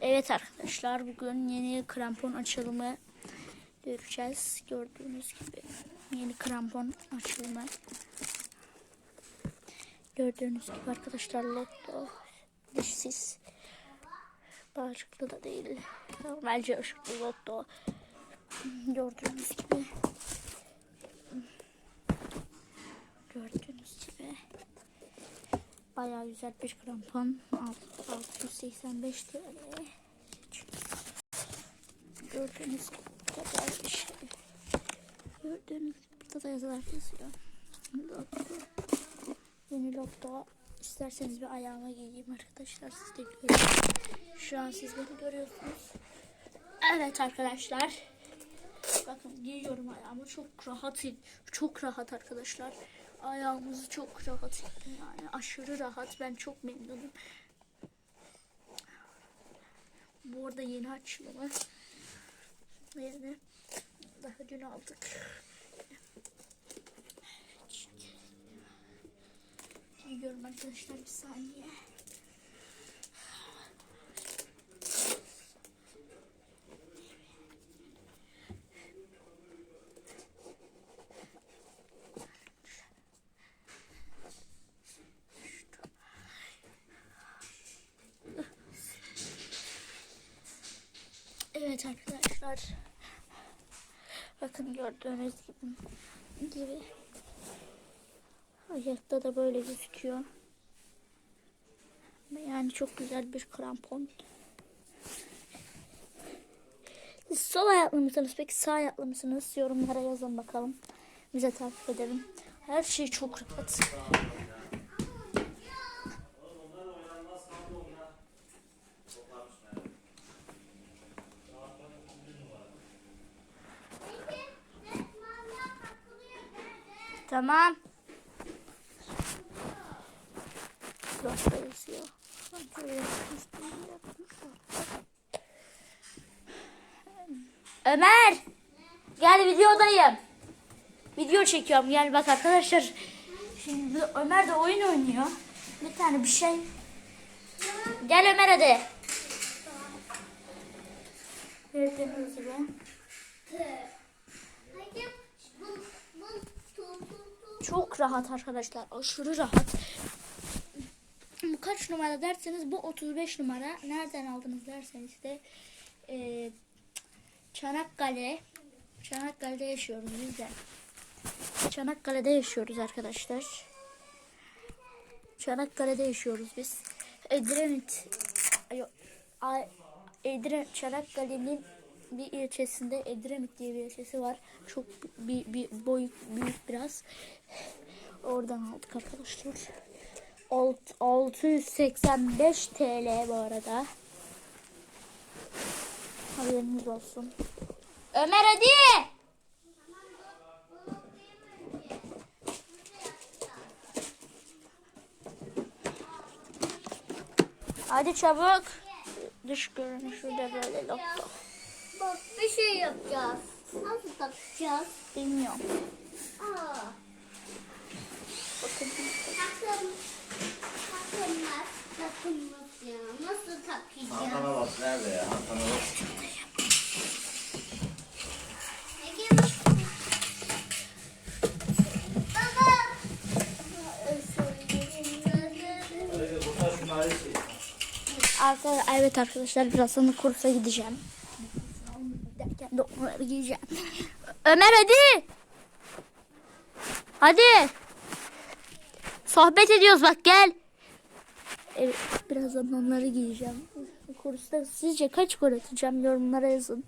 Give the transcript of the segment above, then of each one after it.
Evet arkadaşlar bugün yeni krampon açılımı göreceğiz. Gördüğünüz gibi yeni krampon açılımı. Gördüğünüz gibi arkadaşlar lotto dişsiz. Bağcıklı da değil. Normalce ışıklı lotto. Gördüğünüz gibi. Gördüğünüz gibi. Bayağı güzel bir krampon. Alt- 685 TL. Gördüğünüz kadar şey. Gördüğünüz burada da yazılar yazıyor. Yeni lotto. İsterseniz bir ayağıma giyeyim arkadaşlar. Siz de görün. Şu an siz beni görüyorsunuz. Evet arkadaşlar. Bakın giyiyorum ayağımı. Çok rahat. Çok rahat arkadaşlar. Ayağımızı çok rahat. Yani aşırı rahat. Ben çok memnunum. Bu arada yeni açılımı. Yani daha dün aldık. Giyiyorum arkadaşlar bir saniye. Evet arkadaşlar. Bakın gördüğünüz gibi. gibi. Ayakta da böyle gözüküyor. Yani çok güzel bir krampon. Siz sol ayaklı mısınız? Peki sağ ayaklı mısınız? Yorumlara yazın bakalım. Bize takip edelim. Her şey çok rahat. Tamam. Ömer! Gel videodayım. Video çekiyorum. Gel bak arkadaşlar. Şimdi Ömer de oyun oynuyor. Bir tane bir şey. Gel Ömer hadi. Gördüğünüz gibi. Çok rahat arkadaşlar. Aşırı rahat. Bu kaç numara derseniz bu 35 numara. Nereden aldınız derseniz de e, Çanakkale. Çanakkale'de yaşıyoruz biz de. Çanakkale'de yaşıyoruz arkadaşlar. Çanakkale'de yaşıyoruz biz. Edremit. Edremit Çanakkale'nin bir ilçesinde Edremit diye bir ilçesi var. Çok bir, bir boy büyük biraz. Oradan aldık arkadaşlar. Alt- 685 TL bu arada. Haberiniz olsun. Ömer hadi. Hadi çabuk. Dış görünüşü de böyle lokto. Bak bir şey yapacağız. Nasıl takacağız? Bilmiyorum. Aa, Bakın. takım, takılmaz. Takılmaz ya. Nasıl takacağız? Hakan'a bak nerede ya? Hakan'a bak. Şey. Arkadaşlar, evet arkadaşlar birazdan kursa gideceğim. Giyeceğim. Ömer hadi. Hadi. Sohbet ediyoruz bak gel. Evet, birazdan onları giyeceğim. Kursta sizce kaç gol atacağım yorumlara yazın.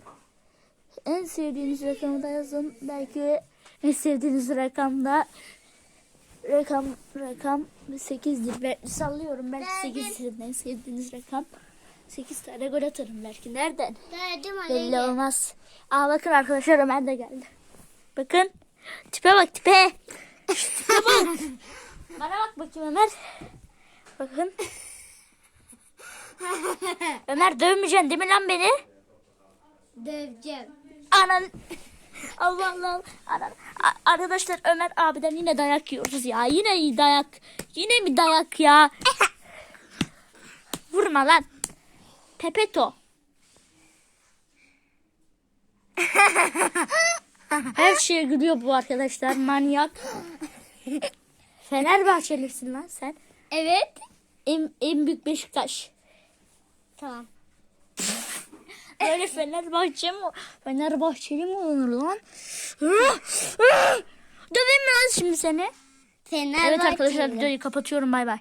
En sevdiğiniz rakamı da yazın. Belki en sevdiğiniz rakamda rakam rakam 8'dir. Ben sallıyorum belki 8'dir en sevdiğiniz rakam. 8 tane gol atarım belki. Nereden? Derdim Belli olmaz. Aa bakın arkadaşlar Ömer de geldi. Bakın. Tipe bak tipe. Tipe bak. Bana bak bakayım Ömer. Bakın. Ömer dövmeyeceksin değil mi lan beni? Döveceğim. Anan. Allah Allah. Anan. A- Arkadaşlar Ömer abiden yine dayak yiyoruz ya. Yine dayak. Yine mi dayak ya? Vurma lan. Pepeto. Her şeye gülüyor bu arkadaşlar. Manyak. Fenerbahçelisin lan sen. Evet. En, en büyük Beşiktaş. Tamam. Böyle Fenerbahçe mi? Fenerbahçeli mi olunur lan? Döveyim mi lan şimdi seni? Fenerbahçe. Evet arkadaşlar videoyu kapatıyorum bay bay.